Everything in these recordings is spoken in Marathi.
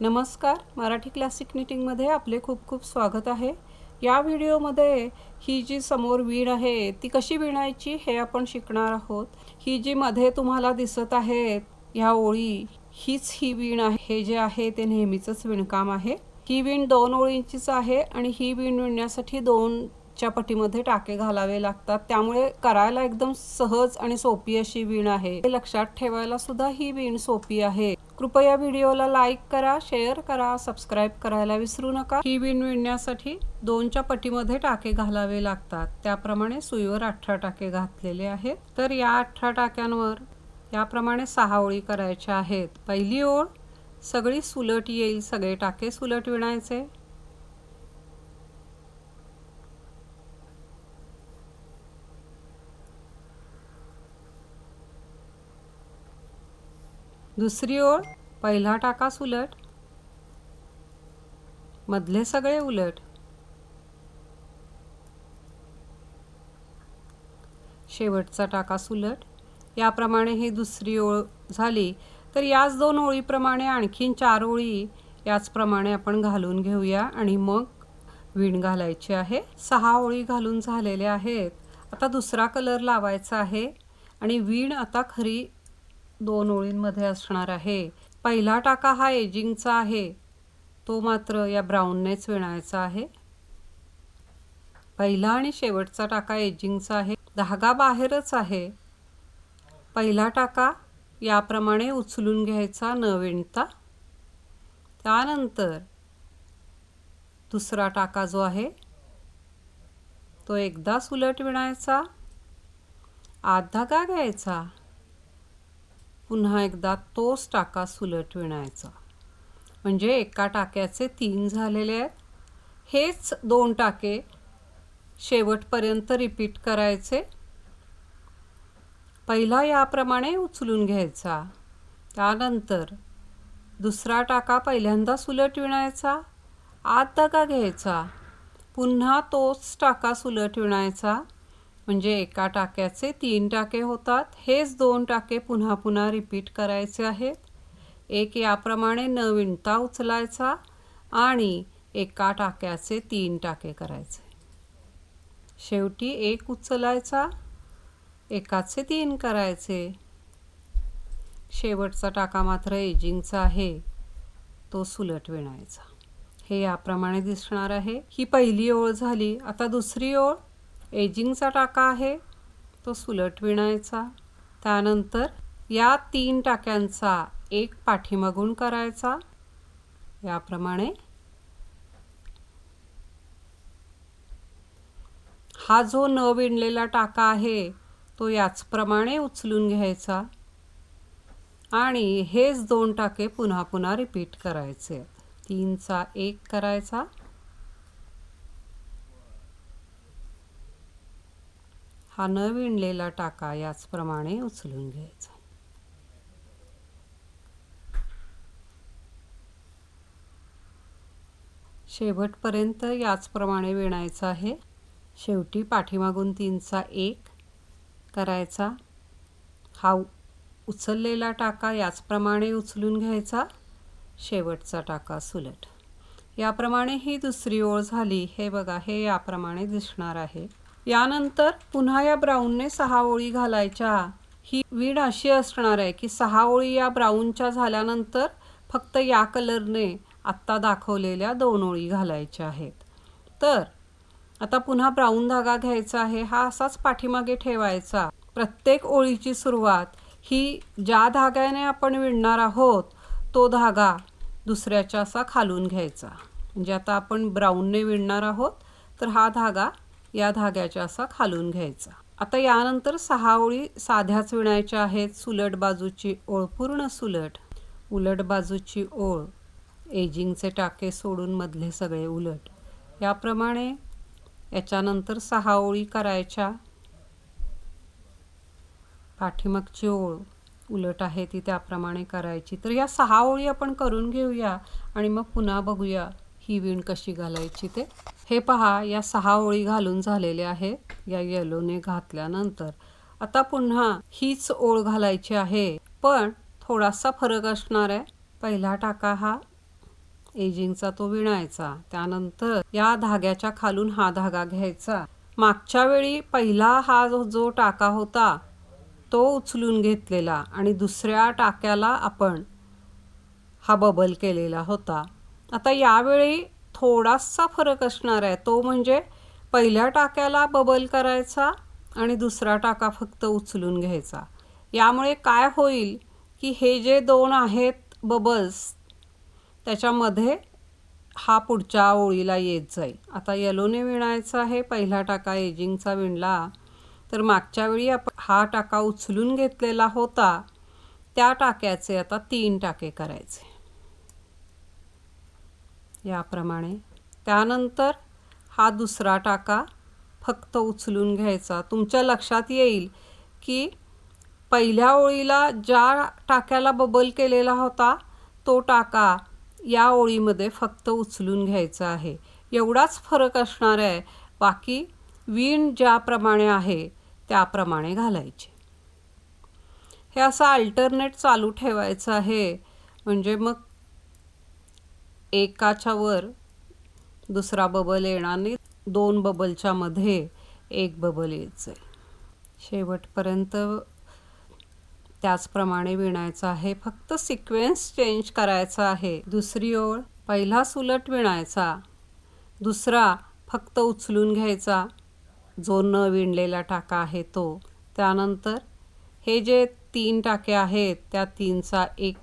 नमस्कार. मराठी क्लासिक निटिंगमध्ये आपले खूप खूप स्वागत आहे. या व्हिडिओमध्ये ही जी समोर वीण आहे ती कशी विणायची हे आपण शिकणार आहोत. ही जी मध्ये तुम्हाला दिसत आहेत ह्या ओळी हीच ही वीण आहे. हे जे आहे ते नेहमीचंच विणकाम आहे. ही वीण दोन ओळींचीच आहे आणि ही वीण विणण्यासाठी दोनच्या पटीमध्ये टाके घालावे लागतात. त्यामुळे करायला एकदम सहज आणि सोपी अशी वीण आहे. हे लक्षात ठेवायला सुद्धा ही वीण सोपी आहे. कृपया व्हिडिओला लाईक करा शेअर करा सबस्क्राईब करायला विसरू नका. ही विण विणण्यासाठी दोनच्या पटीमध्ये टाके घालावे लागतात. त्याप्रमाणे सुईवर अठरा टाके घातलेले आहेत. तर या अठरा टाक्यांवर याप्रमाणे सहा ओळी करायच्या आहेत. पहिली ओळ सगळी सुलट येईल सगळे टाके सुलट विणायचे. दुसरी ओळ पहिला टाकास उलट मधले सगळे उलट. शेवटचा टाकास उलट याप्रमाणे ही दुसरी ओळ झाली तर याच दोन ओळीप्रमाणे आणखीन चार ओळी याचप्रमाणे आपण घालून घेऊया. आणि मग विण घालायची आहे. सहा ओळी घालून झालेल्या आहेत. आता दुसरा कलर लावायचा आहे. आणि विण आता खरी दोन ओळींमध्ये असणार आहे. पहिला टाका हा एजिंगचा आहे. तो मात्र या ब्राऊननेच विणायचा आहे. पहिला आणि शेवटचा टाका एजिंगचा आहे. धागा बाहेरच आहे. पहिला टाका याप्रमाणे उचलून घ्यायचा न विणता. त्यानंतर दुसरा टाका जो आहे तो एकदा सुलट विणायचा. आत धागा घ्यायचा. पुन्हा एकदा तोच टाका सुलट विणायचा. म्हणजे एका टाक्याचे तीन झालेले आहेत. हेच दोन टाके शेवटपर्यंत रिपीट करायचे. पहिला याप्रमाणे उचलून घ्यायचा. त्यानंतर दुसरा टाका पहिल्यांदा सुलट विणायचा. आत धागा घ्यायचा. पुन्हा तोच टाका सुलट विणायचा. म्हणजे एका टाक्याचे तीन टाके होतात. हेच दोन टाके पुन्हा पुन्हा रिपीट करायचे आहेत. एक याप्रमाणे न विणता उचलायचा आणि एका टाक्याचे तीन टाके करायचे. शेवटी एक उचलायचा एकाचे तीन करायचे. शेवटचा टाका मात्र एजिंगचा आहे. तो सुलट विणायचा. हे याप्रमाणे दिसणार आहे. ही पहिली ओळ झाली. आता दुसरी ओळ. एजिंगचा टाका आहे तो सुलट विणायचा. त्यानंतर या तीन टाक्यांचा एक पाठीमागून करायचा. याप्रमाणे हा जो न विणलेला टाका आहे तो याचप्रमाणे उचलून घ्यायचा आणि हेच दोन टाके पुन्हा पुन्हा रिपीट करायचे. तीनचा एक करायचा. हा न विणलेला टाका याचप्रमाणे उचलून घ्यायचा. शेवटपर्यंत याचप्रमाणे विणायचं आहे. शेवटी पाठीमागून तीनचा एक करायचा. हा उचललेला टाका याचप्रमाणे उचलून घ्यायचा. शेवटचा टाका सुलट. याप्रमाणे ही दुसरी ओळ झाली. हे बघा हे याप्रमाणे दिसणार आहे. यानंतर पुन्हा या ब्राऊनने सहा ओळी घालायच्या. ही वीण अशी असणार आहे की सहा ओळी या ब्राऊनच्या झाल्यानंतर फक्त या कलरने आत्ता दाखवलेल्या दोन ओळी घालायच्या आहेत. तर आता पुन्हा ब्राऊन धागा घ्यायचा आहे. हा असाच पाठीमागे ठेवायचा. प्रत्येक ओळीची सुरुवात ही ज्या धाग्याने आपण विणणार आहोत तो धागा दुसऱ्याच्या असा खालून घ्यायचा. म्हणजे आता आपण ब्राऊनने विणणार आहोत तर हा धागा या धाग्याच्या असा खालून घ्यायचा. आता यानंतर सहा ओळी साध्याच विणायच्या आहेत. सुलट बाजूची ओळ पूर्ण सुलट. उलट बाजूची ओळ एजिंगचे टाके सोडून मधले सगळे उलट. याप्रमाणे याच्यानंतर सहा ओळी करायच्या. पाठीमागची ओळ उलट आहे ती त्याप्रमाणे करायची. तर या सहा ओळी आपण करून घेऊया आणि मग पुन्हा बघूया ही विण कशी घालायची ते हे पहा या सहा ओळी घालून झालेल्या आहेत या येलोने घातल्यानंतर आता पुन्हा हीच ओळ घालायची आहे. पण थोडासा फरक असणार आहे. पहिला टाका हा. एजिंगचा तो विणायचा. त्यानंतर या धाग्याच्या खालून हा धागा घ्यायचा. मागच्या वेळी पहिला हा जो जो टाका होता तो उचलून घेतलेला आणि दुसऱ्या टाक्याला आपण हा बबल केलेला होता. आता यावेळी थोडासा फरक असणार आहे. तो म्हणजे पहिल्या टाक्याला बबल करायचा आणि दुसरा टाका फक्त उचलून घ्यायचा. यामुळे काय होईल की हे जे दोन आहेत बबल्स त्याच्यामध्ये हा पुढच्या ओळीला येत जाईल. आता येलोने विणायचा आहे पहिला टाका एजिंगचा विणला तर मागच्या वेळी आपण हा टाका उचलून घेतलेला होता. त्या टाक्याचे आता तीन टाके करायचे. याप्रमाणे. त्यानंतर हा दुसरा टाका फक्त उचलून घ्यायचा. तुमच्या लक्षात येईल की पहिल्या ओळीला ज्या टाक्याला बबल केलेला होता तो टाका या ओळीमध्ये फक्त उचलून घ्यायचा आहे. एवढाच फरक असणार आहे. बाकी विण ज्याप्रमाणे आहे त्याप्रमाणे घालायचे. हे असं अल्टरनेट चालू ठेवायचं आहे. म्हणजे मग एकाच्या वर दुसरा बबल येणार नाही. दोन बबलच्या मध्ये एक बबल यायचं आहे शेवटपर्यंत त्याचप्रमाणे विणायचं आहे. फक्त सिक्वेन्स चेंज करायचा आहे. दुसरी ओळ पहिला सुलट विणायचा. दुसरा फक्त उचलून घ्यायचा. जो न विणलेला टाका आहे तो. त्यानंतर हे जे तीन टाके आहेत त्या तीनचा एक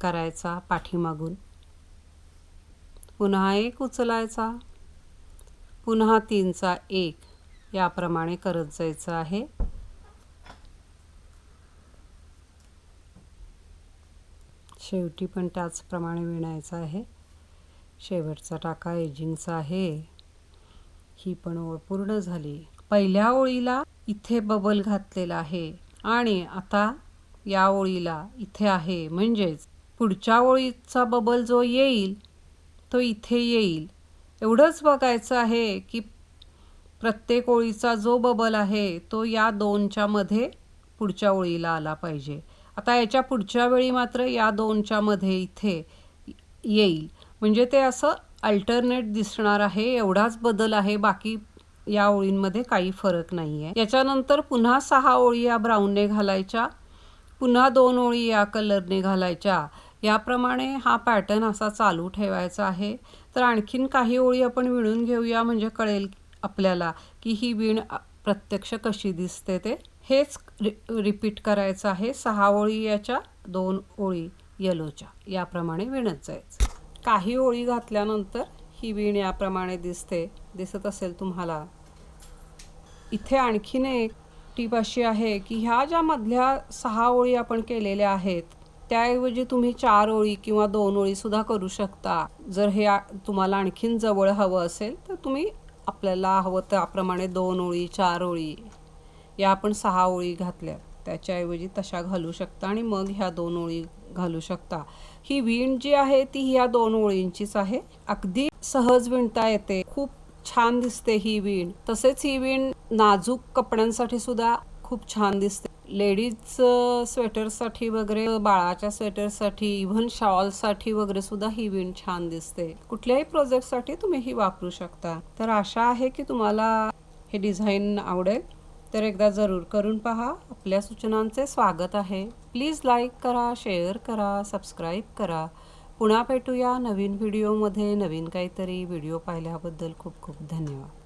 करायचा पाठीमागून. पुन्हा एक उचलायचा. पुन्हा तीनचा एक. याप्रमाणे करत जायचं आहे. शेवटी पण त्याचप्रमाणे विणायचं आहे. शेवटचा टाका एजिंगचा आहे. ही पण ओळ पूर्ण झाली. पहिल्या ओळीला इथे बबल घातलेला आहे आणि आता या ओळीला इथे आहे. म्हणजेच पुढच्या ओळीचा बबल जो येईल तो इथे येईल. एवढंच बघायचं आहे की प्रत्येक ओळीचा जो बबल आहे तो या दोनच्या मध्ये पुढच्या ओळीला आला पाहिजे. आता याच्या पुढच्या वेळी मात्र या दोनच्या मध्ये इथे येईल. म्हणजे ते असं अल्टरनेट दिसणार आहे एवढाच बदल आहे बाकी या ओळींमध्ये काही फरक नाही आहे याच्यानंतर पुन्हा सहा ओळी या ब्राऊनने घालायच्या पुन्हा दोन ओळी या कलरने घालायच्या. याप्रमाणे हा पॅटर्न असा चालू ठेवायचा आहे. तर आणखीन काही ओळी आपण विणून घेऊया. म्हणजे कळेल आपल्याला की ही विण प्रत्यक्ष कशी दिसते ते. हेच रि रिपीट करायचं आहे. सहा ओळी याच्या दोन ओळी येलोच्या. याप्रमाणे विणत जायचं. काही ओळी घातल्यानंतर ही विण याप्रमाणे दिसते. दिसत असेल तुम्हाला? इथे आणखीन एक टीप अशी आहे की ह्या ज्या मधल्या सहा ओळी आपण केलेल्या आहेत त्याऐवजी तुम्ही चार ओळी किंवा दोन ओळी सुद्धा करू शकता. जर हे तुम्हाला आणखीन जवळ हवं असेल तर तुम्ही आपल्याला हवं त्याप्रमाणे दोन ओळी चार ओळी या आपण सहा ओळी घातल्या. त्याच्याऐवजी तशा घालू शकता आणि मग ह्या दोन ओळी घालू शकता. ही विण जी आहे ती ह्या दोन ओळींचीच आहे. अगदी सहज विणता येते. खूप छान दिसते ही विण. तसेच ही विण नाजूक कपड्यांसाठी सुद्धा खूप छान दिसते. लेडीज स्वेटरसाठी वगैरे बाळाच्या स्वेटरसाठी इव्हन शॉलसाठी वगैरे सुद्धा ही विण छान दिसते. कुठल्याही प्रोजेक्टसाठी तुम्ही ही वापरू शकता. तर आशा आहे की तुम्हाला हे डिझाईन आवडेल. तर एकदा जरूर करून पहा. आपल्या सूचनांचे स्वागत आहे. प्लीज लाईक करा शेअर करा सबस्क्राईब करा. पुन्हा भेटूया नवीन व्हिडिओमध्ये. नवीन काहीतरी व्हिडिओ पाहिल्याबद्दल खूप खूप धन्यवाद.